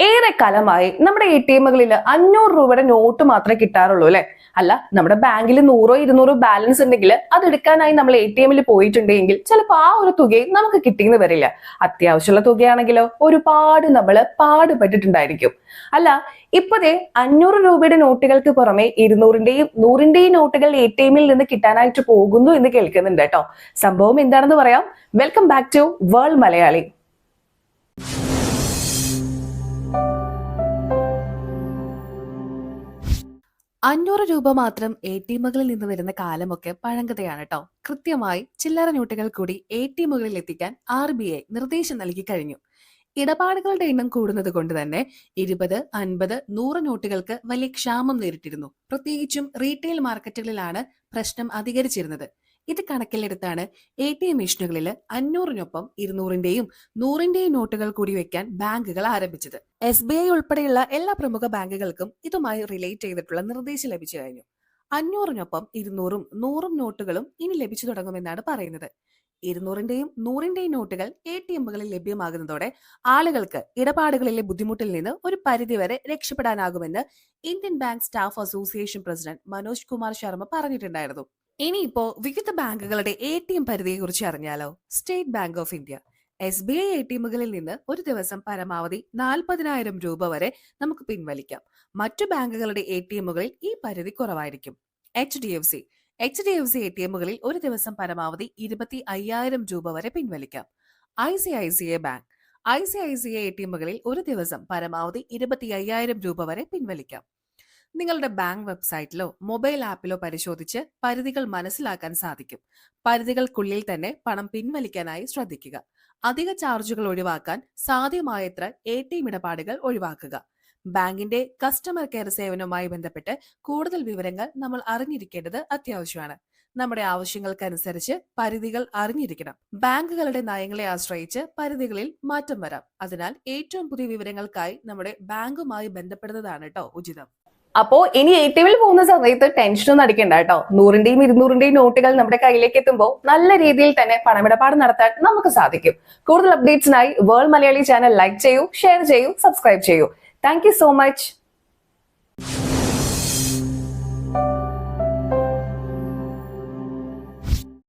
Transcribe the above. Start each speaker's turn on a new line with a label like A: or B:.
A: ഏറെ കാലമായി നമ്മുടെ എ ടി എമ്മുകളിൽ അഞ്ഞൂറ് രൂപയുടെ നോട്ട് മാത്രമേ കിട്ടാറുള്ളൂ അല്ലെ? അല്ല നമ്മുടെ ബാങ്കിൽ നൂറോ ഇരുന്നൂറോ ബാലൻസ് ഉണ്ടെങ്കിൽ അത് എടുക്കാനായി നമ്മൾ എ ടി എമ്മിൽ പോയിട്ടുണ്ടെങ്കിൽ ചിലപ്പോൾ ആ ഒരു തുകയും നമുക്ക് കിട്ടിയെന്ന് വരില്ല. അത്യാവശ്യമുള്ള തുകയാണെങ്കിലോ ഒരുപാട് നമ്മൾ പാടുപെട്ടിട്ടുണ്ടായിരിക്കും. അല്ല ഇപ്പതേ അഞ്ഞൂറ് രൂപയുടെ നോട്ടുകൾക്ക് പുറമെ ഇരുന്നൂറിന്റെയും നൂറിന്റെയും നോട്ടുകൾ എ ടി എമ്മിൽ നിന്ന് കിട്ടാനായിട്ട് പോകുന്നു എന്ന് കേൾക്കുന്നുണ്ട് കേട്ടോ. സംഭവം എന്താണെന്ന് പറയാം. Welcome back to world Malayali. അഞ്ഞൂറ് രൂപ മാത്രം എ ടി എമ്മുകളിൽ നിന്ന് വരുന്ന കാലമൊക്കെ പഴങ്കഥയാണ് കേട്ടോ കൃത്യമായി ചില്ലറ നോട്ടുകൾ കൂടി എ ടി എമ്മുകളിൽ എത്തിക്കാൻ ആർ ബി ഐ നിർദ്ദേശം നൽകി കഴിഞ്ഞു. ഇടപാടുകളുടെ എണ്ണം കൂടുന്നത് കൊണ്ട് തന്നെ ഇരുപത് അൻപത് നൂറ് നോട്ടുകൾക്ക് വലിയ ക്ഷാമം നേരിട്ടിരുന്നു. പ്രത്യേകിച്ചും റീറ്റെയിൽ മാർക്കറ്റുകളിലാണ് പ്രശ്നം അധികരിച്ചിരുന്നത്. ഇത് കണക്കിലെടുത്താണ് എ ടി എം മെഷീനുകളിൽ അഞ്ഞൂറിനൊപ്പം ഇരുന്നൂറിന്റെയും നൂറിന്റെയും നോട്ടുകൾ കൂടി വെക്കാൻ ബാങ്കുകൾ ആരംഭിച്ചത്. എസ് ബി ഐ ഉൾപ്പെടെയുള്ള എല്ലാ പ്രമുഖ ബാങ്കുകൾക്കും ഇതുമായി റിലേറ്റ് ചെയ്തിട്ടുള്ള നിർദ്ദേശം ലഭിച്ചു കഴിഞ്ഞു. അഞ്ഞൂറിനൊപ്പം ഇരുന്നൂറും നൂറും നോട്ടുകളും ഇനി ലഭിച്ചു തുടങ്ങുമെന്നാണ് പറയുന്നത്. ഇരുന്നൂറിന്റെയും നൂറിന്റെയും നോട്ടുകൾ എ ടി എമ്മുകളിൽ ലഭ്യമാകുന്നതോടെ ആളുകൾക്ക് ഇടപാടുകളിലെ ബുദ്ധിമുട്ടിൽ നിന്ന് ഒരു പരിധിവരെ രക്ഷപ്പെടാനാകുമെന്ന് Indian bank staff association president Manoj Kumar Sharma പറഞ്ഞിട്ടുണ്ടായിരുന്നു. ഇനിയിപ്പോ വിവിധ ബാങ്കുകളുടെ എ ടി എം പരിധിയെ കുറിച്ച് അറിഞ്ഞാലോ? State Bank of India S B I A T എമ്മുകളിൽ നിന്ന് ഒരു ദിവസം പരമാവധി നാൽപ്പതിനായിരം രൂപ വരെ നമുക്ക് പിൻവലിക്കാം. മറ്റു ബാങ്കുകളുടെ എ ടി എമ്മുകളിൽ ഈ പരിധി കുറവായിരിക്കും. H D F C H D F C A T എമ്മുകളിൽ ഒരു ദിവസം പരമാവധി ഇരുപത്തി അയ്യായിരം രൂപ വരെ പിൻവലിക്കാം. I C I C I bank I C I C I A എമ്മുകളിൽ ഒരു ദിവസം പരമാവധി ഇരുപത്തി അയ്യായിരം രൂപ വരെ പിൻവലിക്കാം. നിങ്ങളുടെ ബാങ്ക് വെബ്സൈറ്റിലോ മൊബൈൽ ആപ്പിലോ പരിശോധിച്ച് പരിധികൾ മനസ്സിലാക്കാൻ സാധിക്കും. പരിധികൾക്കുള്ളിൽ തന്നെ പണം പിൻവലിക്കാനായി ശ്രദ്ധിക്കുക. അധിക ചാർജുകൾ ഒഴിവാക്കാൻ സാധ്യമായത്ര എ ടി എം ഇടപാടുകൾ ഒഴിവാക്കുക. ബാങ്കിന്റെ കസ്റ്റമർ കെയർ സേവനവുമായി ബന്ധപ്പെട്ട് കൂടുതൽ വിവരങ്ങൾ നമ്മൾ അറിഞ്ഞിരിക്കേണ്ടത് അത്യാവശ്യമാണ്. നമ്മുടെ ആവശ്യങ്ങൾക്കനുസരിച്ച് പരിധികൾ അറിഞ്ഞിരിക്കണം. ബാങ്കുകളുടെ നയങ്ങളെ ആശ്രയിച്ച് പരിധികളിൽ മാറ്റം വരാം. അതിനാൽ ഏറ്റവും പുതിയ വിവരങ്ങൾക്കായി നമ്മുടെ ബാങ്കുമായി ബന്ധപ്പെടുന്നതാണ് കേട്ടോ ഉചിതം. അപ്പോ ഇനി എ ടി എമ്മിൽ പോകുന്ന സമയത്ത് ടെൻഷനൊന്നും അടിക്കണ്ട കേട്ടോ. നൂറിന്റെയും ഇരുന്നൂറിന്റെയും നോട്ടുകൾ നമ്മുടെ കയ്യിലേക്ക് എത്തുമ്പോൾ നല്ല രീതിയിൽ തന്നെ പണമിടപാട് നടത്താൻ നമുക്ക് സാധിക്കും. കൂടുതൽ അപ്ഡേറ്റ്സിനായി വേൾഡ് മലയാളി ചാനൽ ലൈക്ക് ചെയ്യൂ ഷെയർ ചെയ്യൂ സബ്സ്ക്രൈബ് ചെയ്യൂ. Thank so much